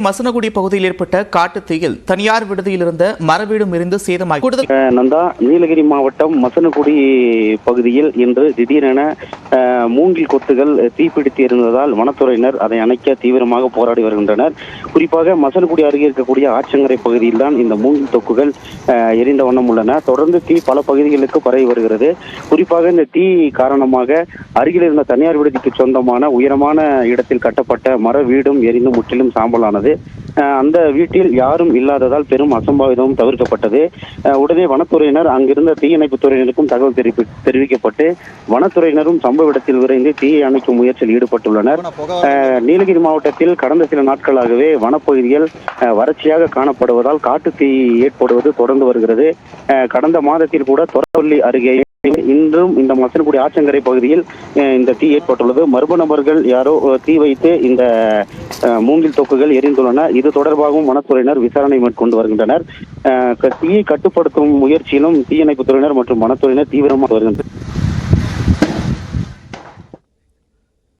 மசனகுடி பகுதியில் ஏற்பட்ட காட்டு தீயில் தனியார் விடுதியில் இருந்த மரவீடும் இருந்து சேதமாகி கூடுதல் நந்தா நீலகிரி மாவட்டம் மசனகுடி பகுதியில் இன்று திடீரென மூங்கில் கொத்துகள் தீப்பிடித்து இருந்ததால் வனத்துறையினர் அதை அணைக்க தீவிரமாக போராடி வருகின்றனர். குறிப்பாக மசனகுடி அருகே இருக்கக்கூடிய ஆச்சங்கரை பகுதியில் தான் இந்த மூங்கில் தொக்குகள் எரிந்த வண்ணம் உள்ளன. தொடர்ந்து தீ பல பகுதிகளுக்கு பரவி வருகிறது. குறிப்பாக இந்த தீ காரணமாக அருகில் இருந்த தனியார் விடுதிக்கு சொந்தமான உயரமான இடத்தில் கட்டப்பட்ட மர வீடும் எரிந்து முற்றிலும் சாம்பலானது. அந்த வீட்டில் யாரும் இல்லாததால் பெரும் அசம்பாவிதமும் தவிர்க்கப்பட்டது. உடனே வனத்துறையினர் அங்கிருந்த தீயணைப்பு துறையினருக்கும் தகவல் தெரிவி தெரிவிக்கப்பட்டு வனத்துறையினரும் சம்பவ இடத்தில் விரைந்து தீயை அணைக்கும் முயற்சியில் ஈடுபட்டுள்ளனர். நீலகிரி மாவட்டத்தில் கடந்த சில நாட்களாகவே வனப்பகுதிகள் வறட்சியாக காணப்படுவதால் காட்டு தீ ஏற்படுவது தொடர்ந்து வருகிறது. அஹ் கடந்த மாதத்தில் கூட தொரப்பள்ளி அருகே இன்றும் இந்த மசனகுடி ஆச்சங்கரை பகுதியில் இந்த தீ ஏற்பட்டுள்ளது. மர்ம நபர்கள் யாரோ தீ வைத்து இந்த மூங்கில் தொக்குகள் எரிந்துள்ளன. இது தொடர்பாகவும் வனத்துறையினர் விசாரணை மேற்கொண்டு வருகின்றனர். தீயை கட்டுப்படுத்தும் முயற்சியிலும் தீயணைப்பு துறையினர் மற்றும் வனத்துறையினர் தீவிரமாக வருகின்றனர்.